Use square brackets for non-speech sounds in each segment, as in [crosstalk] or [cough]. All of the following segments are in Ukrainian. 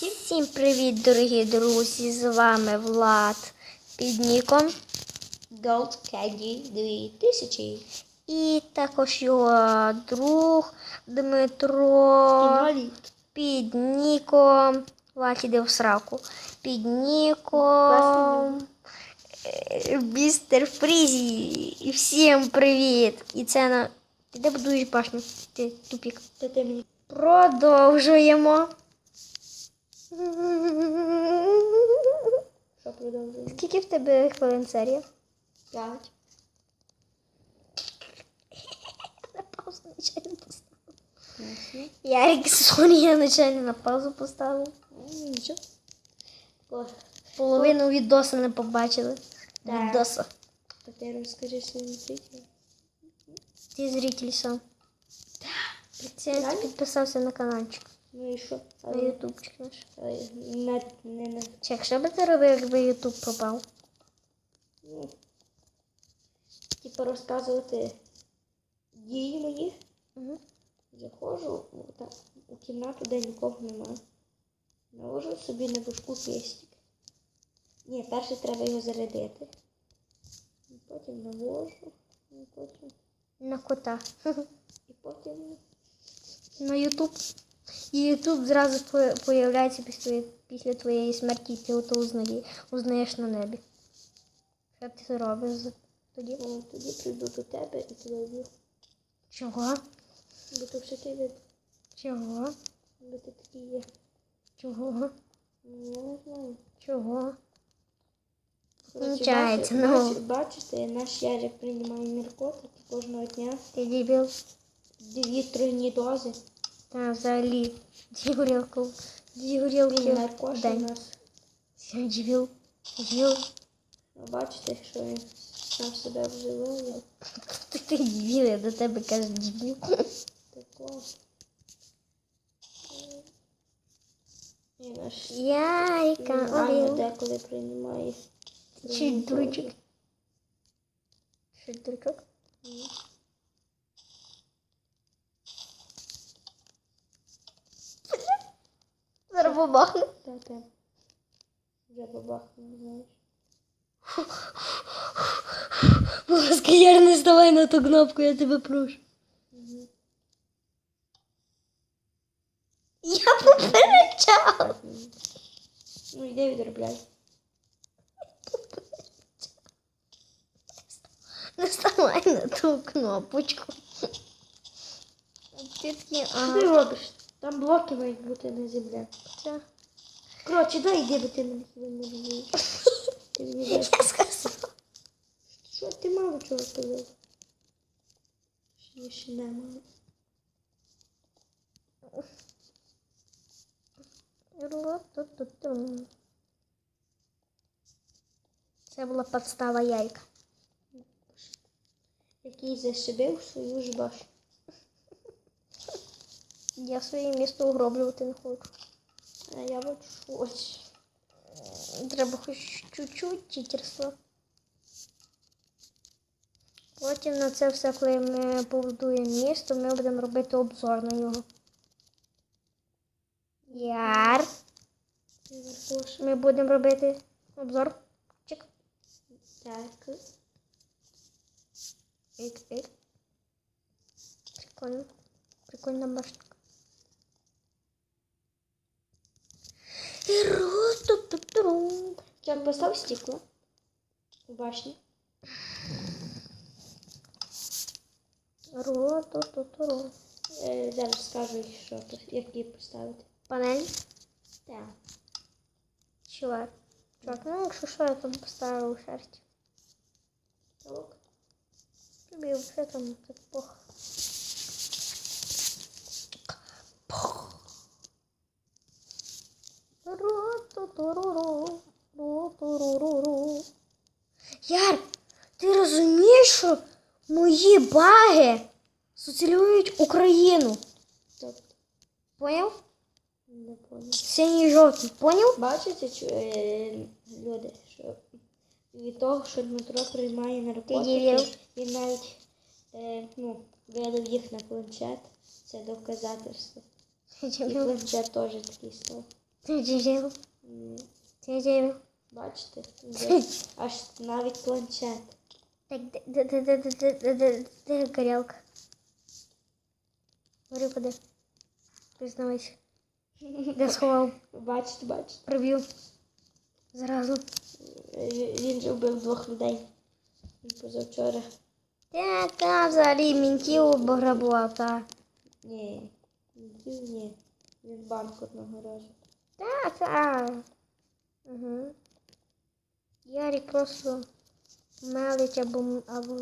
Всім привіт, дорогі друзі! З вами Влад під ніком. Gold Candy 2000. І також його друг Дмитро під ніком. Влад іде в сраку. Під ніком. е, Містер Фрізі. І всім привіт! І це на. Ти де будуєш башню? Ти тупік. Продовжуємо. Що продовжує? Скільки в тебе хвилин серія? П'ять. На паузу нечайно поставив. Ярик Сонія нечайно на паузу поставив. Ну, Нічого. Половину відоса не побачили. Так. Відоса. Ти розкажи своїм зрителям. Ти зритель сам. Це підписався на каналчик. Ну і що? На Але, ютубчик наш. не, не, не, Чек, що би ти робив, якби ютуб пропав? ну, типу розказувати дії мої. Угу. Заходжу ну, так, у кімнату, де нікого немає. Наложу собі на башку пестик. Ні, перше треба його зарядити. І Потім навожу, і потім, На кота. [laughs] і потім На ютуб. І ютуб зразу появляється після, після твоєї смерті, ти ото узнає, узнаєш на небі. Що ти робиш тоді? ну, тоді прийду до тебе і тебе вб'ю. Чого? Бо то все ти від, Чого? бо ти такий є. Чого? Ну, Я не знаю. Чого? Коротше, ну. бачи- Бачите, наш Ярик приймає наркотики кожного дня. Ти дебіл? Дві тройні дози. Та взагалі. Дві горілки. Дві горілки Він в наркош у день. нас. Я Дебіл. Дебіл. А бачите, що він сам себе вживає. Ти ти дебіл, я до тебе кажу дебіл. Тако. І наш Ярика, реально обіл. деколи приймає. Чи дурачок? Що дурачок? Зараз бабахну. Та те. Вже бабахнув, знаєш. Будь ласка, Яр, не ставай на ту кнопку, я тебе прошу. Я попереджав. Ну йди відробляй. Не ставай на ту кнопочку. Ти такий, Що ага. ти робиш? Там блоки мають бути на землі. Що? Коротше, дай йди, бо ти мене хіба не розумієш. Ти мені дай. Я сказала. Що ти мало чого сказав? Ще ще не мало. Це була подстава яйка. Який зашибив свою ж башню. Я своє місто угроблювати не хочу. Я ось. Треба хоч чуть-чуть читерства. Потім на це все, коли ми побудуємо місто, ми будемо робити обзор на його. Яр. Ми будемо робити обзор. Чик. Так. Ік. Прикольно. Прикольна башня. Ру-ту-ту-ту-ру. Стекло у башні. Ру-ту-ту-ту-ру. Е, зараз скажу, що тут, які поставити. Панель. Так. Чувак. Чувак, ну якщо що, я там поставив шерсть. Так. Тобі вже там так пох. Ру-ту-ту-ру-ру. Ру-ту-ру-ру-ру. Яр, ти розумієш, що мої баги соціалюють Україну? Тобто, Поняв? не понял. Синій жовтий, поняв? Бачите, чу- е, люди, що від того, що Дмитро приймає наркотики, дебіл. він навіть е, ну, видав їх на планшет. Це доказательство. І планшет теж такий став. Ти-ди. Бачите? Аж навіть планшет. Так, де, де, де, де, де, де, де, де, де горілка? Говори, куди? Признавайся. Де сховав? Бачите, бачите. Приб'ю. Зразу. Е, Він же вбив двох людей. Він позавчора. Та, та, взагалі мінтів обграбував, та. Ні. Ні, ні. Він банк одного разу. Та, та. Угу. Ярик просто мелить або... або...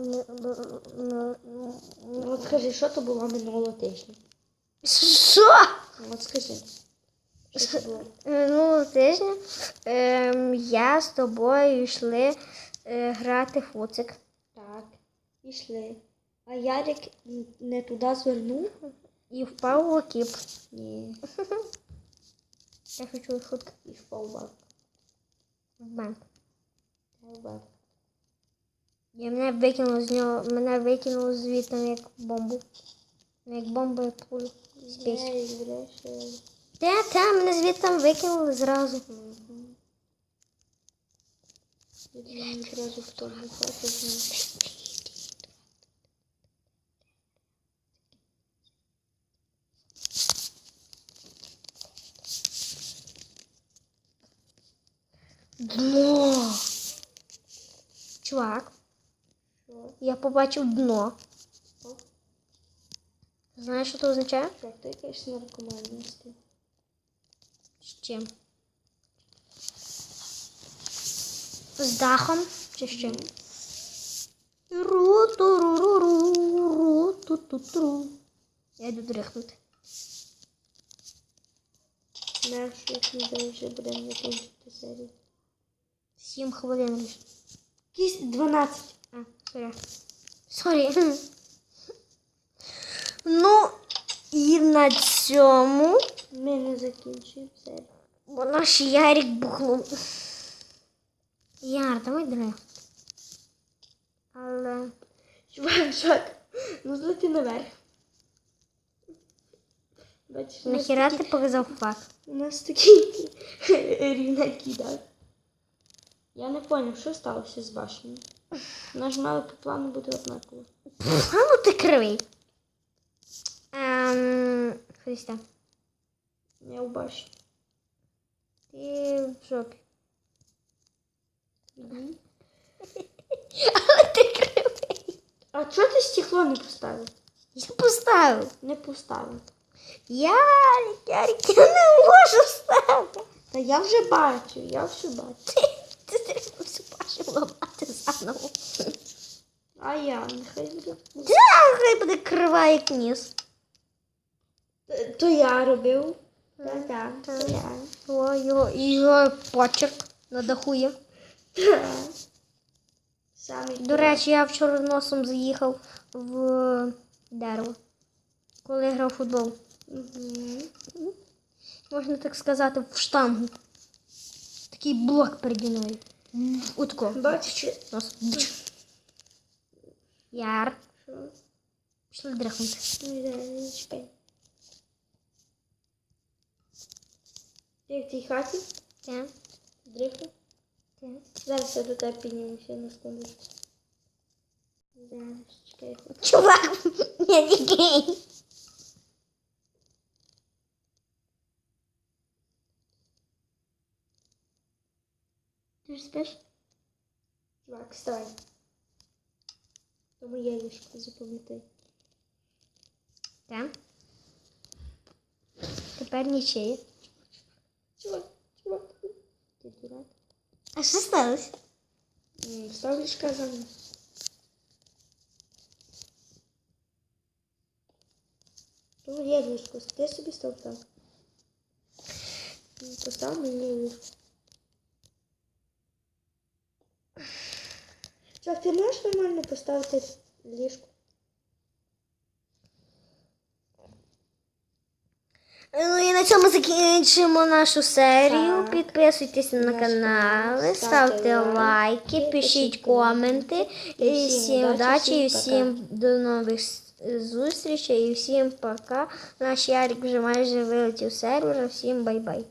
Ну от скажи, що то було минулого тижня? Що? От скажи. Що було? Минулого тижня ем, я з тобою йшли е, грати в фуцик. Так. Пішли. А Ярик не туди звернув? І впав в окіп. Ні. Я хочу футк І впав в банк. в банк. В банк. І мене викинуло з нього, мене викинуло звідти як бомбу. Ну, Як бомба як пулю. з. Ярик. Та, та, мене звідти викинули зразу. Я в тому хату. Дно. Чувак? Я побачив дно. Знаєш, що це означає? Так, ти якась наркоманність. З чим? З дахом чи з чим? ру ту ру ру ру ту ту тру Я йду дрихнути. Наш відео вже будемо закінчити серію. 7 хвилин. 12. Сорі. Ну, і на цьому Ми не закінчуємо серію. бо наш Ярик бухнув. Яр, давай дрих. Але. Чувак, чувак, ну злети наверх. Бачиш, Нахіра ти показав фак? У нас такий рівненький дах. Я не зрозумів, що сталося з башнею. Вона ж по плану бути однаково. А ну ти кривий. Ем, Христа, Я у башні. ти в жопі. Але ти кривий. А чого ти стекло не поставив? Я поставив. Не поставив. Ярик, Ярик, я не можу ставити. Та я вже бачу, я все бачу. [laughs] Ти треба всю пашу ламати. А я нехай буде. Да, хай буде крива як ніс. То я робив. Так, так, то я. О, його, його почерк на даху є. [laughs] Так. До речі, я вчора носом заїхав в дерево, коли грав в футбол. Угу. Можна так сказати, в штангу. Такий блок переді мною. Утко. Бачите? Яр. Пішли драхнути. Ти в тій хаті? Так. Дрихну? Так. Зараз я до тебе піднімуся на секундочку. Зараз, чекай. Чувак, [laughs] я дикий. 35? Чувак, вставай. Тому яєчко запам'ятай. Так. Тепер нічиє. Чувак, чувак. Ти дурак. А что осталось? сталося? Ставлюсь казан. Ну, я вишку. Ти себе став так. Постав не вишку. Чувак, ти можеш нормально поставити ліжко? Ну і на цьому закінчимо нашу серію. Так. Підписуйтесь на канал, ставте лайки, пишіть коменти. І всім удачі, і всім всім до нових зустрічей, і всім пока. Наш Ярик вже майже вилетів з сервера. Всім бай-бай.